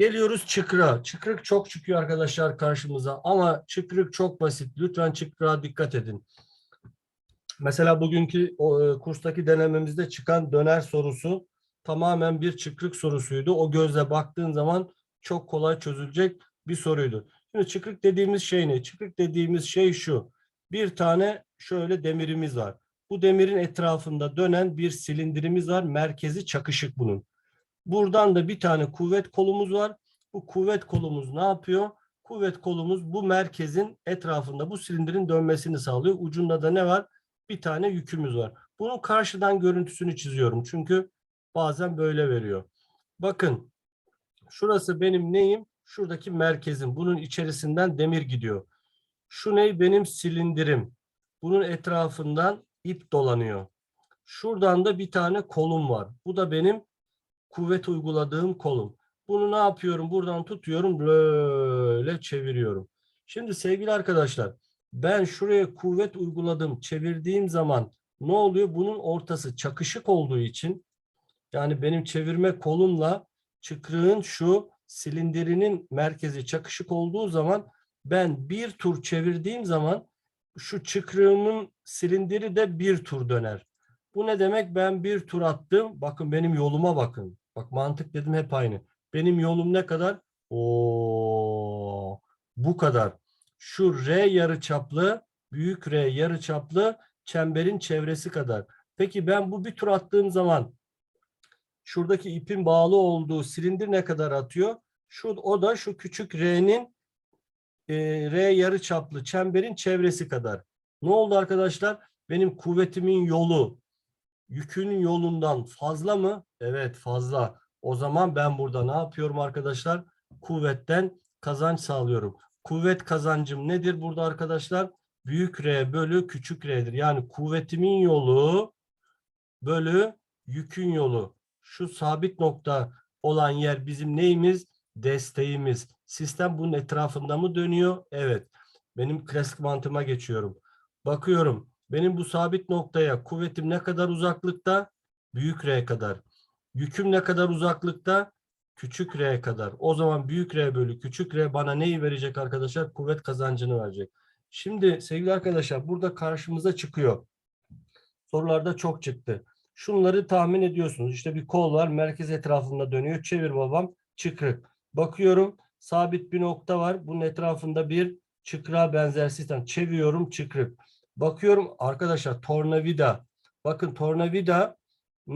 Geliyoruz çıkrığa. Çıkrık çok çıkıyor arkadaşlar karşımıza ama çıkrık çok basit. Lütfen çıkrığa dikkat edin. Mesela bugünkü o, e, kurstaki denememizde çıkan döner sorusu tamamen bir çıkrık sorusuydu. O gözle baktığın zaman çok kolay çözülecek bir soruydu. Şimdi çıkrık dediğimiz şey ne? Çıkrık dediğimiz şey şu. Bir tane şöyle demirimiz var. Bu demirin etrafında dönen bir silindirimiz var. Merkezi çakışık bunun. Buradan da bir tane kuvvet kolumuz var. Bu kuvvet kolumuz ne yapıyor? Kuvvet kolumuz bu merkezin etrafında bu silindirin dönmesini sağlıyor. Ucunda da ne var? Bir tane yükümüz var. Bunun karşıdan görüntüsünü çiziyorum. Çünkü bazen böyle veriyor. Bakın şurası benim neyim? Şuradaki merkezim. Bunun içerisinden demir gidiyor. Şu ne? Benim silindirim. Bunun etrafından ip dolanıyor. Şuradan da bir tane kolum var. Bu da benim kuvvet uyguladığım kolum. Bunu ne yapıyorum? Buradan tutuyorum böyle çeviriyorum. Şimdi sevgili arkadaşlar ben şuraya kuvvet uyguladım çevirdiğim zaman ne oluyor? Bunun ortası çakışık olduğu için yani benim çevirme kolumla çıkrığın şu silindirinin merkezi çakışık olduğu zaman ben bir tur çevirdiğim zaman şu çıkrığımın silindiri de bir tur döner. Bu ne demek? Ben bir tur attım. Bakın benim yoluma bakın. Bak mantık dedim hep aynı. Benim yolum ne kadar? Oo, bu kadar. Şu R yarıçaplı, büyük R yarıçaplı çemberin çevresi kadar. Peki ben bu bir tur attığım zaman şuradaki ipin bağlı olduğu silindir ne kadar atıyor? Şu o da şu küçük R'nin e, R yarıçaplı çemberin çevresi kadar. Ne oldu arkadaşlar? Benim kuvvetimin yolu yükün yolundan fazla mı? Evet fazla. O zaman ben burada ne yapıyorum arkadaşlar? Kuvvetten kazanç sağlıyorum. Kuvvet kazancım nedir burada arkadaşlar? Büyük R bölü küçük R'dir. Yani kuvvetimin yolu bölü yükün yolu. Şu sabit nokta olan yer bizim neyimiz? Desteğimiz. Sistem bunun etrafında mı dönüyor? Evet. Benim klasik mantığıma geçiyorum. Bakıyorum. Benim bu sabit noktaya kuvvetim ne kadar uzaklıkta? Büyük R kadar. Yüküm ne kadar uzaklıkta? Küçük R kadar. O zaman büyük R bölü küçük R bana neyi verecek arkadaşlar? Kuvvet kazancını verecek. Şimdi sevgili arkadaşlar burada karşımıza çıkıyor. Sorularda çok çıktı. Şunları tahmin ediyorsunuz. İşte bir kol var. Merkez etrafında dönüyor. Çevir babam. Çıkrık. Bakıyorum. Sabit bir nokta var. Bunun etrafında bir çıkrığa benzer sistem. Çeviriyorum çıkrık. Bakıyorum arkadaşlar tornavida. Bakın tornavida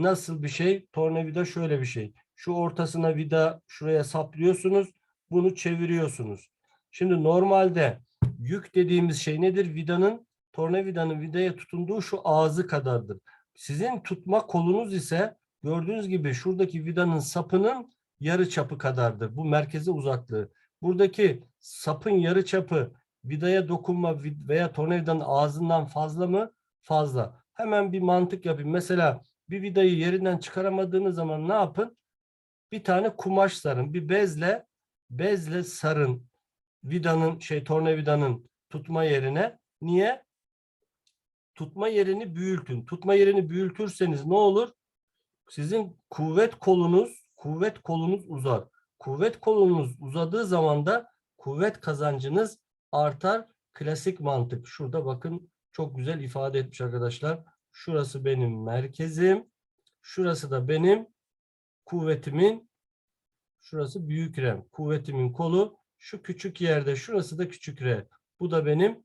nasıl bir şey? Tornavida şöyle bir şey. Şu ortasına vida şuraya saplıyorsunuz. Bunu çeviriyorsunuz. Şimdi normalde yük dediğimiz şey nedir? Vidanın tornavidanın vidaya tutunduğu şu ağzı kadardır. Sizin tutma kolunuz ise gördüğünüz gibi şuradaki vidanın sapının yarı çapı kadardır. Bu merkeze uzaklığı. Buradaki sapın yarı çapı vidaya dokunma veya tornavidanın ağzından fazla mı? Fazla. Hemen bir mantık yapayım. Mesela bir vidayı yerinden çıkaramadığınız zaman ne yapın? Bir tane kumaş sarın. Bir bezle bezle sarın vidanın şey tornavidanın tutma yerine. Niye? Tutma yerini büyütün. Tutma yerini büyütürseniz ne olur? Sizin kuvvet kolunuz kuvvet kolunuz uzar. Kuvvet kolunuz uzadığı zaman da kuvvet kazancınız artar. Klasik mantık. Şurada bakın çok güzel ifade etmiş arkadaşlar. Şurası benim merkezim. Şurası da benim kuvvetimin şurası büyük R. Kuvvetimin kolu şu küçük yerde şurası da küçük R. Bu da benim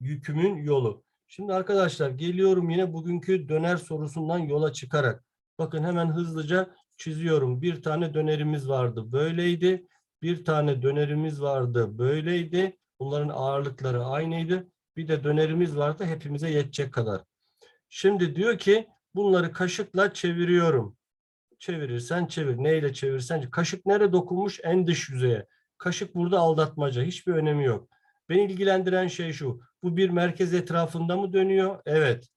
yükümün yolu. Şimdi arkadaşlar geliyorum yine bugünkü döner sorusundan yola çıkarak. Bakın hemen hızlıca çiziyorum. Bir tane dönerimiz vardı. Böyleydi. Bir tane dönerimiz vardı. Böyleydi. Bunların ağırlıkları aynıydı. Bir de dönerimiz vardı. Hepimize yetecek kadar. Şimdi diyor ki bunları kaşıkla çeviriyorum. Çevirirsen çevir. Neyle çevirsen. Kaşık nereye dokunmuş? En dış yüzeye. Kaşık burada aldatmaca. Hiçbir önemi yok. Beni ilgilendiren şey şu. Bu bir merkez etrafında mı dönüyor? Evet.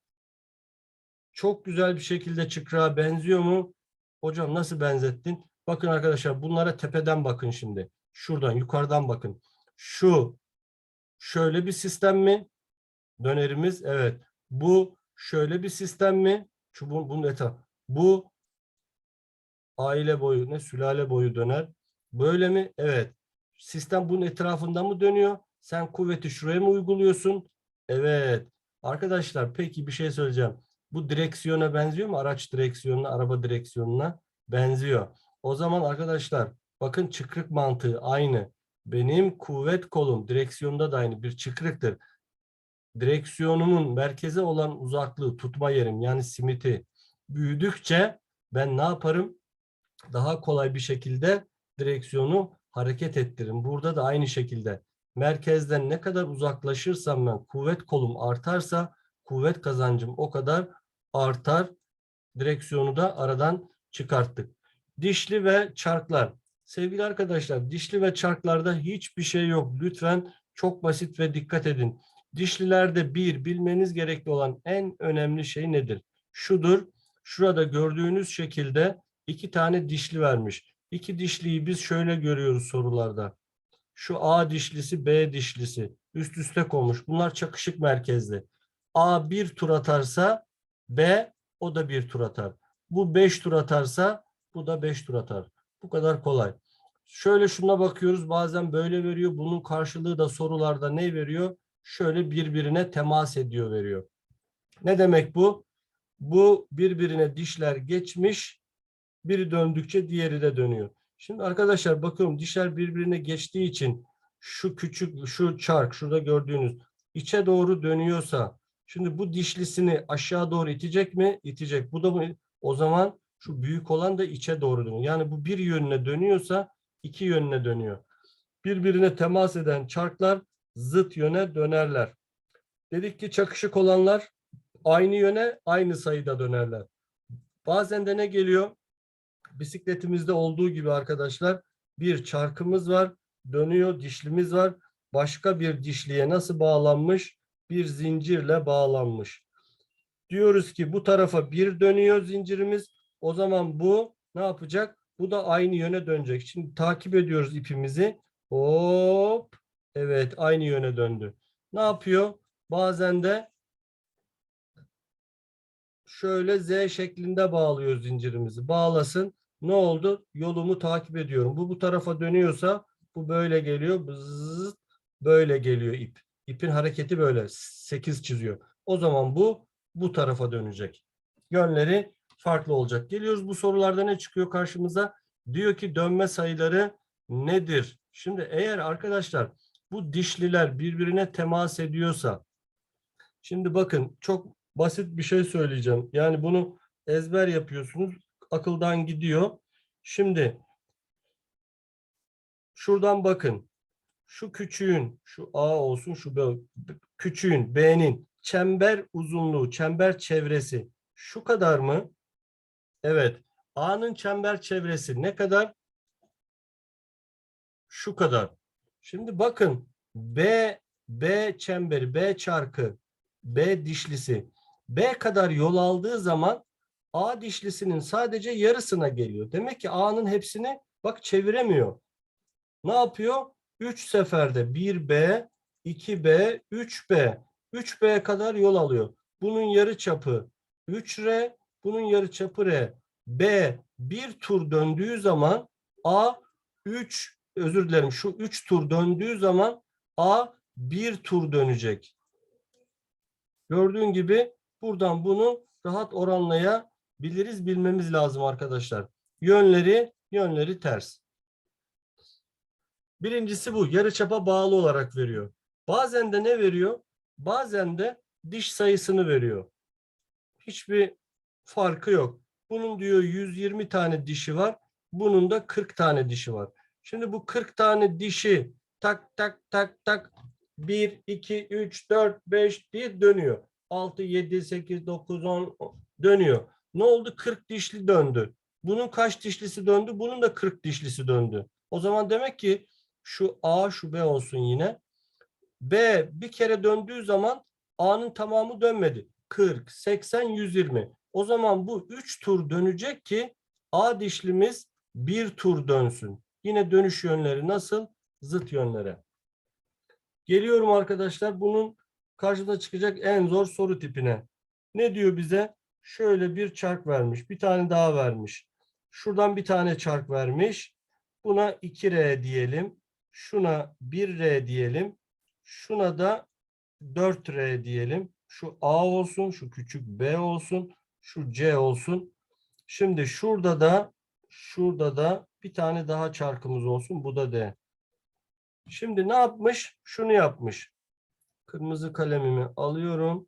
Çok güzel bir şekilde çıkrığa benziyor mu? Hocam nasıl benzettin? Bakın arkadaşlar bunlara tepeden bakın şimdi. Şuradan yukarıdan bakın. Şu şöyle bir sistem mi? Dönerimiz evet. Bu şöyle bir sistem mi? Çubuğun bunun etrafı. Bu aile boyu ne sülale boyu döner. Böyle mi? Evet. Sistem bunun etrafında mı dönüyor? Sen kuvveti şuraya mı uyguluyorsun? Evet. Arkadaşlar peki bir şey söyleyeceğim. Bu direksiyona benziyor mu? Araç direksiyonuna, araba direksiyonuna benziyor. O zaman arkadaşlar bakın çıkrık mantığı aynı. Benim kuvvet kolum direksiyonda da aynı bir çıkrıktır. Direksiyonumun merkeze olan uzaklığı tutma yerim yani simiti büyüdükçe ben ne yaparım? Daha kolay bir şekilde direksiyonu hareket ettiririm. Burada da aynı şekilde merkezden ne kadar uzaklaşırsam ben kuvvet kolum artarsa kuvvet kazancım o kadar artar. Direksiyonu da aradan çıkarttık. Dişli ve çarklar. Sevgili arkadaşlar dişli ve çarklarda hiçbir şey yok. Lütfen çok basit ve dikkat edin. Dişlilerde bir bilmeniz gerekli olan en önemli şey nedir? Şudur. Şurada gördüğünüz şekilde iki tane dişli vermiş. İki dişliyi biz şöyle görüyoruz sorularda. Şu A dişlisi, B dişlisi üst üste konmuş. Bunlar çakışık merkezli. A bir tur atarsa B o da bir tur atar. Bu beş tur atarsa bu da beş tur atar. Bu kadar kolay. Şöyle şuna bakıyoruz. Bazen böyle veriyor. Bunun karşılığı da sorularda ne veriyor? Şöyle birbirine temas ediyor veriyor. Ne demek bu? Bu birbirine dişler geçmiş. Biri döndükçe diğeri de dönüyor. Şimdi arkadaşlar bakıyorum dişler birbirine geçtiği için şu küçük şu çark şurada gördüğünüz içe doğru dönüyorsa şimdi bu dişlisini aşağı doğru itecek mi? İtecek. Bu da bu- o zaman şu büyük olan da içe doğru dönüyor. Yani bu bir yönüne dönüyorsa iki yönüne dönüyor. Birbirine temas eden çarklar zıt yöne dönerler. Dedik ki çakışık olanlar aynı yöne aynı sayıda dönerler. Bazen de ne geliyor? Bisikletimizde olduğu gibi arkadaşlar bir çarkımız var, dönüyor, dişlimiz var. Başka bir dişliye nasıl bağlanmış? Bir zincirle bağlanmış. Diyoruz ki bu tarafa bir dönüyor zincirimiz. O zaman bu ne yapacak? Bu da aynı yöne dönecek. Şimdi takip ediyoruz ipimizi. Hop. Evet aynı yöne döndü. Ne yapıyor? Bazen de şöyle Z şeklinde bağlıyor zincirimizi. Bağlasın. Ne oldu? Yolumu takip ediyorum. Bu bu tarafa dönüyorsa bu böyle geliyor. Bzzzt, böyle geliyor ip. İpin hareketi böyle. 8 çiziyor. O zaman bu bu tarafa dönecek. Yönleri farklı olacak. Geliyoruz bu sorularda ne çıkıyor karşımıza? Diyor ki dönme sayıları nedir? Şimdi eğer arkadaşlar bu dişliler birbirine temas ediyorsa şimdi bakın çok basit bir şey söyleyeceğim. Yani bunu ezber yapıyorsunuz. Akıldan gidiyor. Şimdi şuradan bakın. Şu küçüğün, şu A olsun, şu B, küçüğün, B'nin çember uzunluğu, çember çevresi şu kadar mı? Evet. A'nın çember çevresi ne kadar? Şu kadar. Şimdi bakın B B çemberi, B çarkı, B dişlisi B kadar yol aldığı zaman A dişlisinin sadece yarısına geliyor. Demek ki A'nın hepsini bak çeviremiyor. Ne yapıyor? 3 seferde 1B, 2B, 3B. 3B kadar yol alıyor. Bunun yarı çapı 3R, bunun yarı çapı R. B bir tur döndüğü zaman A 3 özür dilerim şu 3 tur döndüğü zaman A bir tur dönecek. Gördüğün gibi buradan bunu rahat oranlayabiliriz bilmemiz lazım arkadaşlar. Yönleri yönleri ters. Birincisi bu yarıçapa bağlı olarak veriyor. Bazen de ne veriyor? Bazen de diş sayısını veriyor. Hiçbir farkı yok. Bunun diyor 120 tane dişi var. Bunun da 40 tane dişi var. Şimdi bu 40 tane dişi tak tak tak tak 1, 2, 3, 4, 5 diye dönüyor. 6, 7, 8, 9, 10 dönüyor. Ne oldu? 40 dişli döndü. Bunun kaç dişlisi döndü? Bunun da 40 dişlisi döndü. O zaman demek ki şu A şu B olsun yine. B bir kere döndüğü zaman A'nın tamamı dönmedi. 40, 80, 120. O zaman bu 3 tur dönecek ki A dişlimiz bir tur dönsün. Yine dönüş yönleri nasıl? Zıt yönlere. Geliyorum arkadaşlar bunun karşıda çıkacak en zor soru tipine. Ne diyor bize? Şöyle bir çark vermiş. Bir tane daha vermiş. Şuradan bir tane çark vermiş. Buna 2R diyelim. Şuna 1R diyelim. Şuna da 4R diyelim. Şu A olsun, şu küçük B olsun, şu C olsun. Şimdi şurada da şurada da bir tane daha çarkımız olsun. Bu da D. Şimdi ne yapmış? Şunu yapmış. Kırmızı kalemimi alıyorum.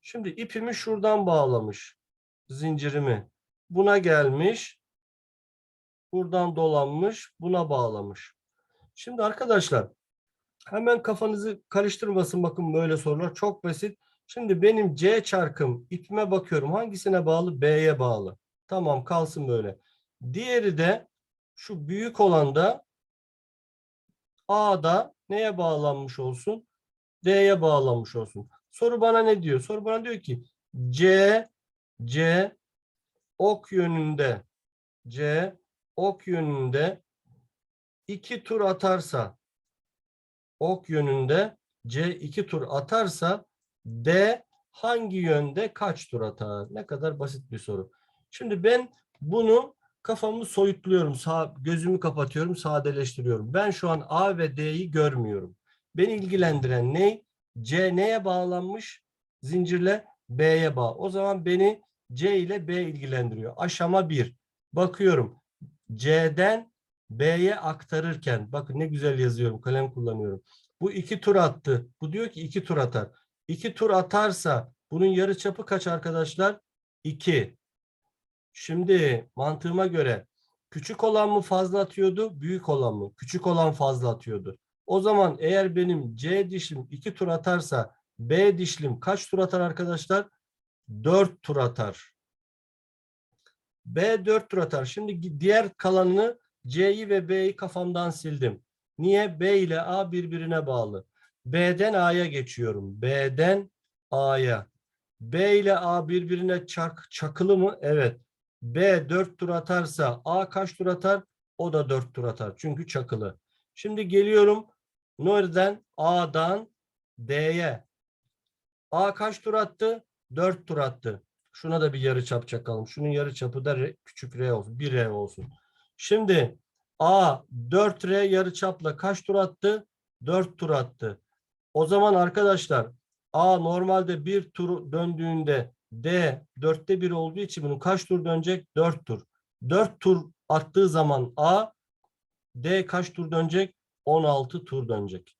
Şimdi ipimi şuradan bağlamış. Zincirimi. Buna gelmiş. Buradan dolanmış. Buna bağlamış. Şimdi arkadaşlar hemen kafanızı karıştırmasın bakın böyle sorular. Çok basit. Şimdi benim C çarkım ipime bakıyorum. Hangisine bağlı? B'ye bağlı. Tamam kalsın böyle. Diğeri de şu büyük olan da A'da neye bağlanmış olsun? D'ye bağlanmış olsun. Soru bana ne diyor? Soru bana diyor ki C C ok yönünde C ok yönünde iki tur atarsa ok yönünde C iki tur atarsa D hangi yönde kaç tur atar? Ne kadar basit bir soru. Şimdi ben bunu kafamı soyutluyorum. Sağ, gözümü kapatıyorum, sadeleştiriyorum. Ben şu an A ve D'yi görmüyorum. Beni ilgilendiren ne? C neye bağlanmış? Zincirle B'ye bağ. O zaman beni C ile B ilgilendiriyor. Aşama 1. Bakıyorum. C'den B'ye aktarırken bakın ne güzel yazıyorum. Kalem kullanıyorum. Bu iki tur attı. Bu diyor ki iki tur atar. İki tur atarsa bunun yarı çapı kaç arkadaşlar? 2. Şimdi mantığıma göre küçük olan mı fazla atıyordu, büyük olan mı? Küçük olan fazla atıyordu. O zaman eğer benim C dişlim 2 tur atarsa B dişlim kaç tur atar arkadaşlar? 4 tur atar. B 4 tur atar. Şimdi diğer kalanını C'yi ve B'yi kafamdan sildim. Niye? B ile A birbirine bağlı. B'den A'ya geçiyorum. B'den A'ya. B ile A birbirine çak, çakılı mı? Evet. B 4 tur atarsa A kaç tur atar? O da 4 tur atar. Çünkü çakılı. Şimdi geliyorum. Nereden? A'dan D'ye. A kaç tur attı? 4 tur attı. Şuna da bir yarı çap çakalım. Şunun yarı çapı da R, küçük R olsun. 1 R olsun. Şimdi A 4R yarı çapla kaç tur attı? 4 tur attı. O zaman arkadaşlar A normalde bir tur döndüğünde D dörtte bir olduğu için bunun kaç tur dönecek? 4 tur. 4 tur attığı zaman A D kaç tur dönecek? 16 tur dönecek.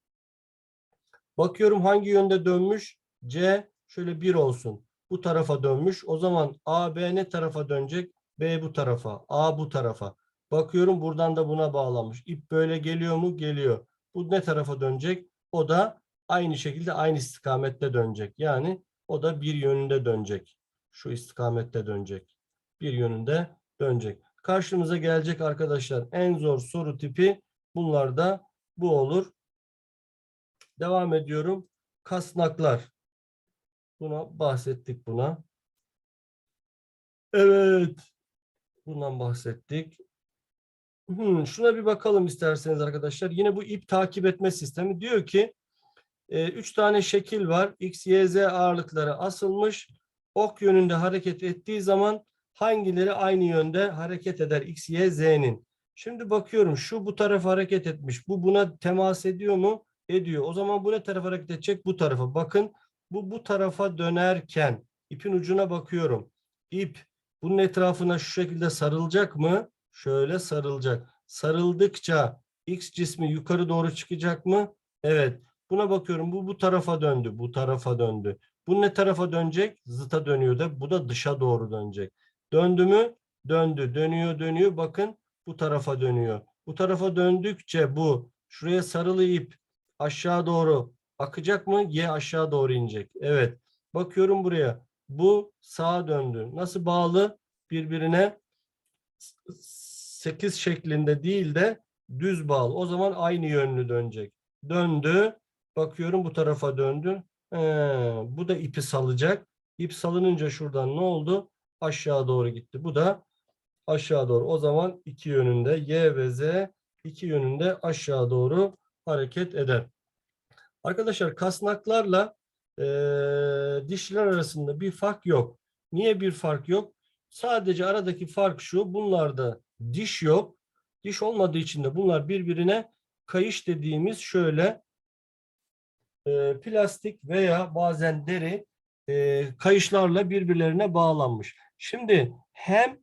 Bakıyorum hangi yönde dönmüş? C şöyle 1 olsun. Bu tarafa dönmüş. O zaman A, B ne tarafa dönecek? B bu tarafa. A bu tarafa. Bakıyorum buradan da buna bağlanmış. İp böyle geliyor mu? Geliyor. Bu ne tarafa dönecek? O da aynı şekilde aynı istikamette dönecek. Yani o da bir yönünde dönecek. Şu istikamette dönecek. Bir yönünde dönecek. Karşımıza gelecek arkadaşlar en zor soru tipi bunlarda bu olur. Devam ediyorum. Kasnaklar. Buna bahsettik buna. Evet. Bundan bahsettik. Hmm, şuna bir bakalım isterseniz arkadaşlar. Yine bu ip takip etme sistemi diyor ki e, üç tane şekil var. X, Y, Z ağırlıkları asılmış. Ok yönünde hareket ettiği zaman hangileri aynı yönde hareket eder? X, Y, Z'nin. Şimdi bakıyorum şu bu tarafa hareket etmiş. Bu buna temas ediyor mu? Ediyor. O zaman bu ne tarafa hareket edecek? Bu tarafa. Bakın bu bu tarafa dönerken ipin ucuna bakıyorum. İp bunun etrafına şu şekilde sarılacak mı? Şöyle sarılacak. Sarıldıkça X cismi yukarı doğru çıkacak mı? Evet. Buna bakıyorum. Bu bu tarafa döndü. Bu tarafa döndü. Bu ne tarafa dönecek? Zıta dönüyor da. Bu da dışa doğru dönecek. Döndü mü? Döndü. Dönüyor dönüyor. Bakın bu tarafa dönüyor. Bu tarafa döndükçe bu şuraya sarılı ip aşağı doğru akacak mı? Y aşağı doğru inecek. Evet. Bakıyorum buraya. Bu sağa döndü. Nasıl bağlı? Birbirine 8 şeklinde değil de düz bağlı. O zaman aynı yönlü dönecek. Döndü. Bakıyorum bu tarafa döndü. Ee, bu da ipi salacak. İp salınınca şuradan ne oldu? Aşağı doğru gitti. Bu da aşağı doğru. O zaman iki yönünde Y ve Z iki yönünde aşağı doğru hareket eder. Arkadaşlar kasnaklarla e, dişler arasında bir fark yok. Niye bir fark yok? Sadece aradaki fark şu. Bunlarda diş yok. Diş olmadığı için de bunlar birbirine kayış dediğimiz şöyle e, plastik veya bazen deri e, kayışlarla birbirlerine bağlanmış. Şimdi hem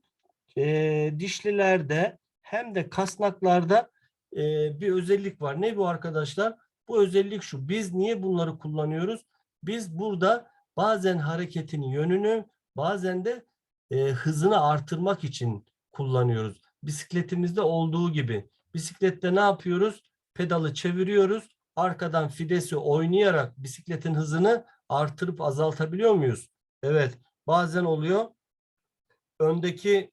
e, dişlilerde hem de kasnaklarda e, bir özellik var. Ne bu arkadaşlar? Bu özellik şu. Biz niye bunları kullanıyoruz? Biz burada bazen hareketin yönünü bazen de e, hızını artırmak için kullanıyoruz. Bisikletimizde olduğu gibi. Bisiklette ne yapıyoruz? Pedalı çeviriyoruz. Arkadan fidesi oynayarak bisikletin hızını artırıp azaltabiliyor muyuz? Evet. Bazen oluyor. Öndeki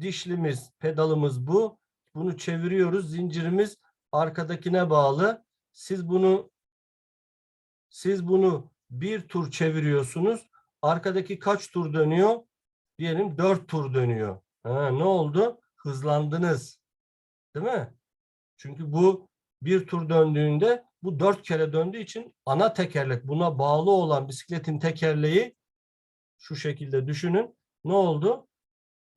dişlimiz, pedalımız bu. Bunu çeviriyoruz. Zincirimiz arkadakine bağlı. Siz bunu siz bunu bir tur çeviriyorsunuz. Arkadaki kaç tur dönüyor? Diyelim dört tur dönüyor. Ha, ne oldu? Hızlandınız. Değil mi? Çünkü bu bir tur döndüğünde bu dört kere döndüğü için ana tekerlek buna bağlı olan bisikletin tekerleği şu şekilde düşünün. Ne oldu?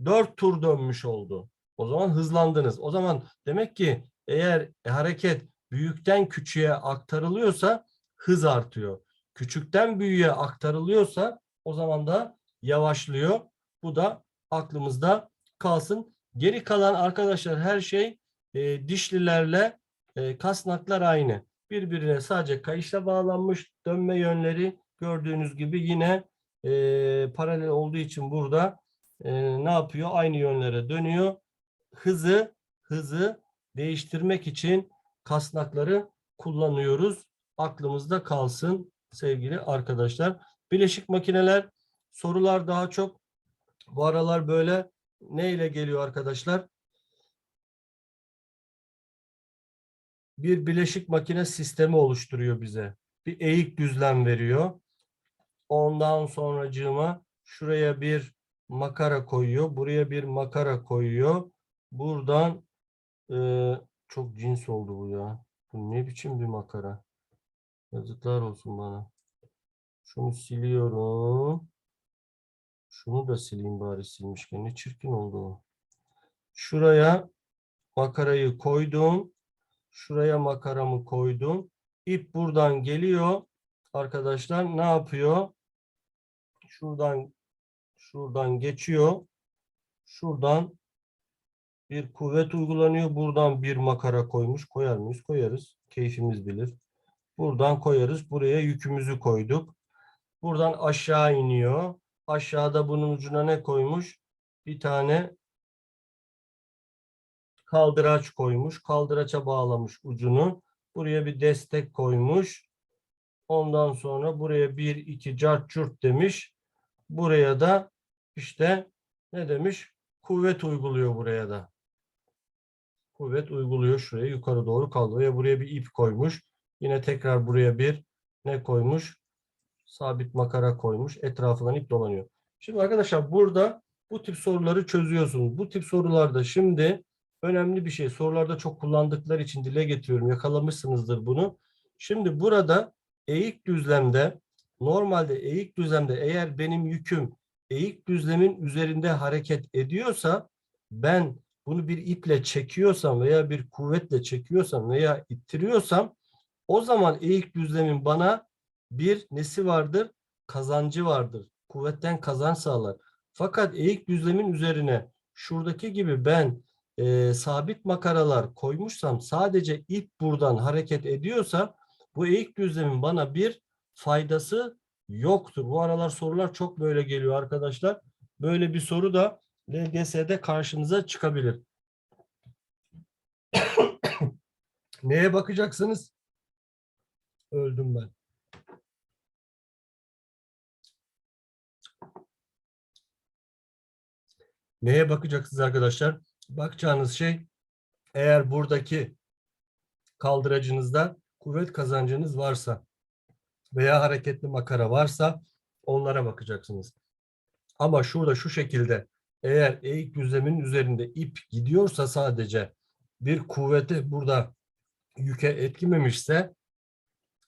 Dört tur dönmüş oldu. O zaman hızlandınız. O zaman demek ki eğer hareket büyükten küçüğe aktarılıyorsa hız artıyor. Küçükten büyüğe aktarılıyorsa o zaman da yavaşlıyor. Bu da aklımızda kalsın. Geri kalan arkadaşlar her şey e, dişlilerle e, kasnaklar aynı. Birbirine sadece kayışla bağlanmış dönme yönleri gördüğünüz gibi yine e, paralel olduğu için burada e, ne yapıyor? Aynı yönlere dönüyor. Hızı hızı değiştirmek için kasnakları kullanıyoruz. Aklımızda kalsın sevgili arkadaşlar. Bileşik makineler sorular daha çok bu aralar böyle ne ile geliyor arkadaşlar? Bir bileşik makine sistemi oluşturuyor bize. Bir eğik düzlem veriyor. Ondan sonracığıma şuraya bir makara koyuyor. Buraya bir makara koyuyor. Buradan e, çok cins oldu bu ya. Bu ne biçim bir makara? Yazıklar olsun bana. Şunu siliyorum. Şunu da sileyim bari silmişken. Ne çirkin oldu o. Şuraya makarayı koydum. Şuraya makaramı koydum. İp buradan geliyor. Arkadaşlar ne yapıyor? Şuradan şuradan geçiyor. Şuradan bir kuvvet uygulanıyor. Buradan bir makara koymuş. Koyar mıyız? Koyarız. Keyfimiz bilir. Buradan koyarız. Buraya yükümüzü koyduk. Buradan aşağı iniyor. Aşağıda bunun ucuna ne koymuş? Bir tane kaldıraç koymuş. Kaldıraça bağlamış ucunu. Buraya bir destek koymuş. Ondan sonra buraya bir iki cart curt demiş. Buraya da işte ne demiş? Kuvvet uyguluyor buraya da. Kuvvet uyguluyor şuraya yukarı doğru kaldırıyor. Buraya bir ip koymuş. Yine tekrar buraya bir ne koymuş? Sabit makara koymuş. Etrafından ip dolanıyor. Şimdi arkadaşlar burada bu tip soruları çözüyorsunuz. Bu tip sorularda şimdi önemli bir şey. Sorularda çok kullandıkları için dile getiriyorum. Yakalamışsınızdır bunu. Şimdi burada eğik düzlemde normalde eğik düzlemde eğer benim yüküm eğik düzlemin üzerinde hareket ediyorsa ben bunu bir iple çekiyorsam veya bir kuvvetle çekiyorsam veya ittiriyorsam o zaman eğik düzlemin bana bir nesi vardır? Kazancı vardır. Kuvvetten kazanç sağlar. Fakat eğik düzlemin üzerine şuradaki gibi ben e, sabit makaralar koymuşsam sadece ip buradan hareket ediyorsa bu eğik düzlemin bana bir faydası yoktur. Bu aralar sorular çok böyle geliyor arkadaşlar. Böyle bir soru da LGS'de karşınıza çıkabilir. Neye bakacaksınız? Öldüm ben. Neye bakacaksınız arkadaşlar? Bakacağınız şey eğer buradaki kaldıracınızda kuvvet kazancınız varsa veya hareketli makara varsa onlara bakacaksınız. Ama şurada şu şekilde eğer eğik düzlemin üzerinde ip gidiyorsa sadece bir kuvveti burada yüke etkimemişse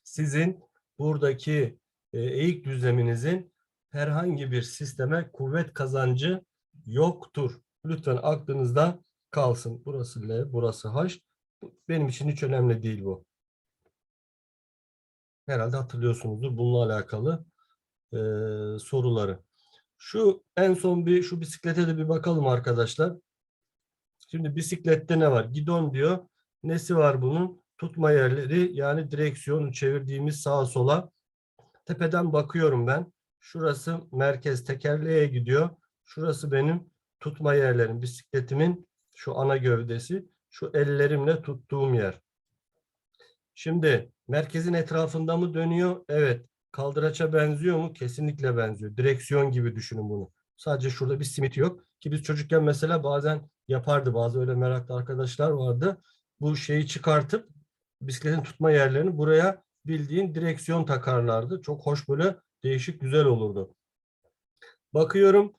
sizin buradaki e, eğik düzleminizin herhangi bir sisteme kuvvet kazancı yoktur. Lütfen aklınızda kalsın. Burası L, burası H. Benim için hiç önemli değil bu. Herhalde hatırlıyorsunuzdur bununla alakalı e, soruları. Şu en son bir şu bisiklete de bir bakalım arkadaşlar. Şimdi bisiklette ne var? Gidon diyor. Nesi var bunun? Tutma yerleri yani direksiyonu çevirdiğimiz sağa sola. Tepeden bakıyorum ben. Şurası merkez tekerleğe gidiyor. Şurası benim tutma yerlerim. Bisikletimin şu ana gövdesi. Şu ellerimle tuttuğum yer. Şimdi merkezin etrafında mı dönüyor? Evet. Kaldıraça benziyor mu? Kesinlikle benziyor. Direksiyon gibi düşünün bunu. Sadece şurada bir simit yok. Ki biz çocukken mesela bazen yapardı. Bazı öyle meraklı arkadaşlar vardı. Bu şeyi çıkartıp bisikletin tutma yerlerini buraya bildiğin direksiyon takarlardı. Çok hoş böyle değişik güzel olurdu. Bakıyorum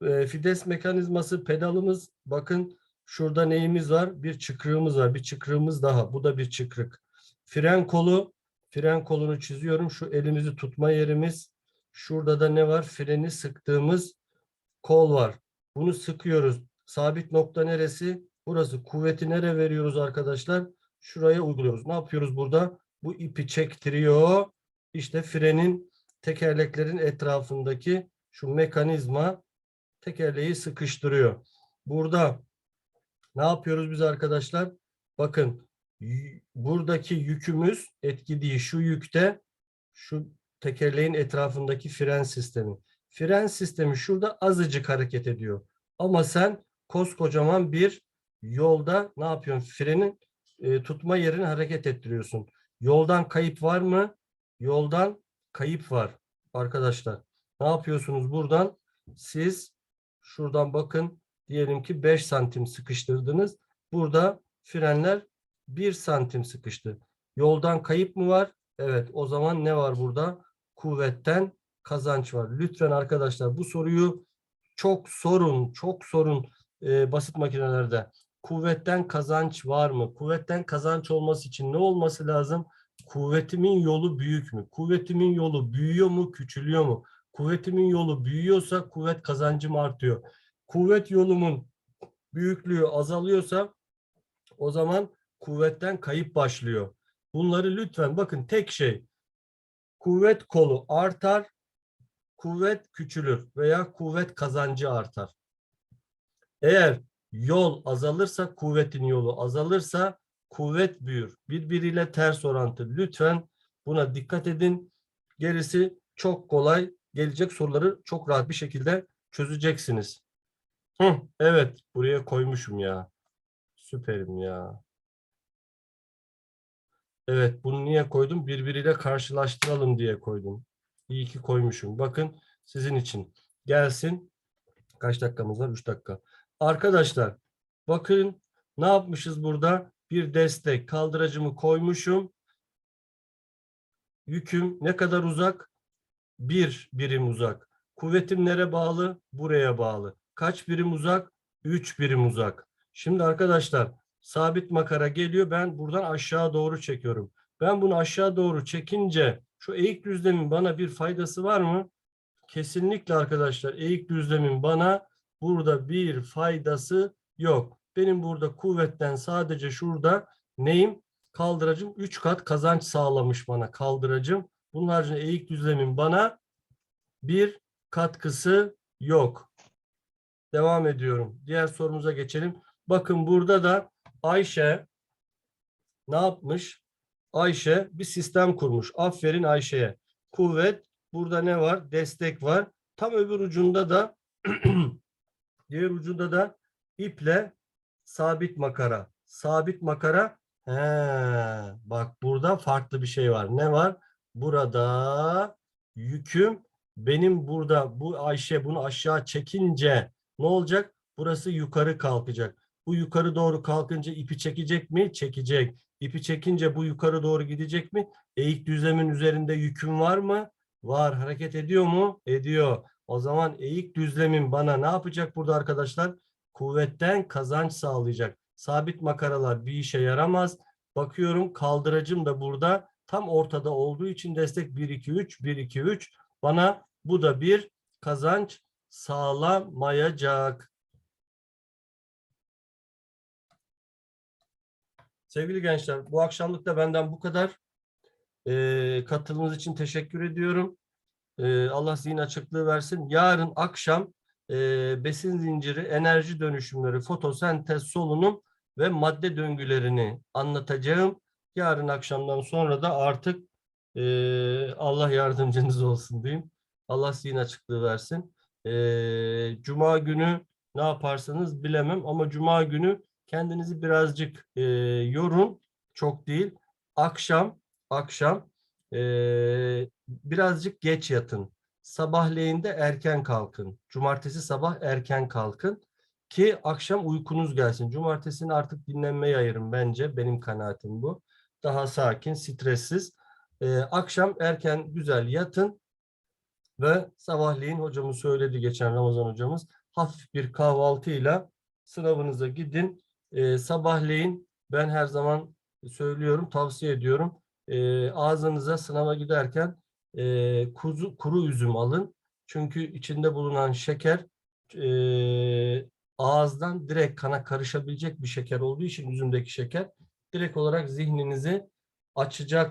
e, fides mekanizması pedalımız bakın şurada neyimiz var? Bir çıkrığımız var. Bir çıkrığımız daha. Bu da bir çıkrık. Fren kolu fren kolunu çiziyorum. Şu elimizi tutma yerimiz. Şurada da ne var? Freni sıktığımız kol var. Bunu sıkıyoruz. Sabit nokta neresi? Burası. Kuvveti nereye veriyoruz arkadaşlar? Şuraya uyguluyoruz. Ne yapıyoruz burada? Bu ipi çektiriyor. İşte frenin tekerleklerin etrafındaki şu mekanizma tekerleği sıkıştırıyor. Burada ne yapıyoruz biz arkadaşlar? Bakın buradaki yükümüz etkiliği şu yükte şu tekerleğin etrafındaki fren sistemi. Fren sistemi şurada azıcık hareket ediyor. Ama sen koskocaman bir yolda ne yapıyorsun? Frenin e, tutma yerini hareket ettiriyorsun. Yoldan kayıp var mı? Yoldan kayıp var arkadaşlar. Ne yapıyorsunuz buradan? Siz şuradan bakın diyelim ki 5 santim sıkıştırdınız. Burada frenler 1 santim sıkıştı. Yoldan kayıp mı var? Evet o zaman ne var burada? Kuvvetten kazanç var. Lütfen arkadaşlar bu soruyu çok sorun, çok sorun e, basit makinelerde. Kuvvetten kazanç var mı? Kuvvetten kazanç olması için ne olması lazım? Kuvvetimin yolu büyük mü? Kuvvetimin yolu büyüyor mu, küçülüyor mu? Kuvvetimin yolu büyüyorsa kuvvet kazancım artıyor. Kuvvet yolumun büyüklüğü azalıyorsa o zaman kuvvetten kayıp başlıyor. Bunları lütfen bakın tek şey kuvvet kolu artar, kuvvet küçülür veya kuvvet kazancı artar. Eğer yol azalırsa, kuvvetin yolu azalırsa kuvvet büyür. Birbiriyle ters orantı. Lütfen buna dikkat edin. Gerisi çok kolay. Gelecek soruları çok rahat bir şekilde çözeceksiniz. Hı, evet, buraya koymuşum ya. Süperim ya. Evet, bunu niye koydum? Birbiriyle karşılaştıralım diye koydum. İyi ki koymuşum. Bakın sizin için. Gelsin. Kaç dakikamız var? 3 dakika. Arkadaşlar bakın ne yapmışız burada? Bir destek kaldıracımı koymuşum. Yüküm ne kadar uzak? Bir birim uzak. Kuvvetim nereye bağlı? Buraya bağlı. Kaç birim uzak? 3 birim uzak. Şimdi arkadaşlar sabit makara geliyor. Ben buradan aşağı doğru çekiyorum. Ben bunu aşağı doğru çekince şu eğik düzlemin bana bir faydası var mı? Kesinlikle arkadaşlar eğik düzlemin bana burada bir faydası yok. Benim burada kuvvetten sadece şurada neyim? Kaldıracım 3 kat kazanç sağlamış bana kaldıracım. Bunun haricinde eğik düzlemin bana bir katkısı yok. Devam ediyorum. Diğer sorumuza geçelim. Bakın burada da Ayşe ne yapmış? Ayşe bir sistem kurmuş. Aferin Ayşe'ye. Kuvvet, burada ne var? Destek var. Tam öbür ucunda da diğer ucunda da iple sabit makara. Sabit makara. He, bak burada farklı bir şey var. Ne var? Burada yüküm benim burada bu Ayşe bunu aşağı çekince ne olacak? Burası yukarı kalkacak. Bu yukarı doğru kalkınca ipi çekecek mi? Çekecek. İpi çekince bu yukarı doğru gidecek mi? Eğik düzlemin üzerinde yüküm var mı? Var. Hareket ediyor mu? Ediyor. O zaman eğik düzlemin bana ne yapacak burada arkadaşlar? Kuvvetten kazanç sağlayacak. Sabit makaralar bir işe yaramaz. Bakıyorum kaldıracım da burada tam ortada olduğu için destek 1 2 3 1 2 3 bana bu da bir kazanç sağlamayacak. Sevgili gençler, bu akşamlık da benden bu kadar. Ee, katılımınız için teşekkür ediyorum. Ee, Allah zihin açıklığı versin. Yarın akşam e, besin zinciri, enerji dönüşümleri, fotosentez, solunum ve madde döngülerini anlatacağım. Yarın akşamdan sonra da artık e, Allah yardımcınız olsun diyeyim. Allah zihin açıklığı versin. E, Cuma günü ne yaparsanız bilemem ama Cuma günü kendinizi birazcık e, yorun. Çok değil. Akşam, akşam e, birazcık geç yatın. Sabahleyin de erken kalkın. Cumartesi sabah erken kalkın ki akşam uykunuz gelsin. Cumartesini artık dinlenmeye ayırın bence. Benim kanaatim bu. Daha sakin, stressiz. Ee, akşam erken güzel yatın ve sabahleyin hocamız söyledi geçen Ramazan hocamız hafif bir kahvaltıyla sınavınıza gidin. Ee, sabahleyin ben her zaman söylüyorum, tavsiye ediyorum. Ee, ağzınıza sınava giderken e, kuzu, kuru üzüm alın. Çünkü içinde bulunan şeker e, ağızdan direkt kana karışabilecek bir şeker olduğu için üzümdeki şeker direkt olarak zihninizi açacaktır.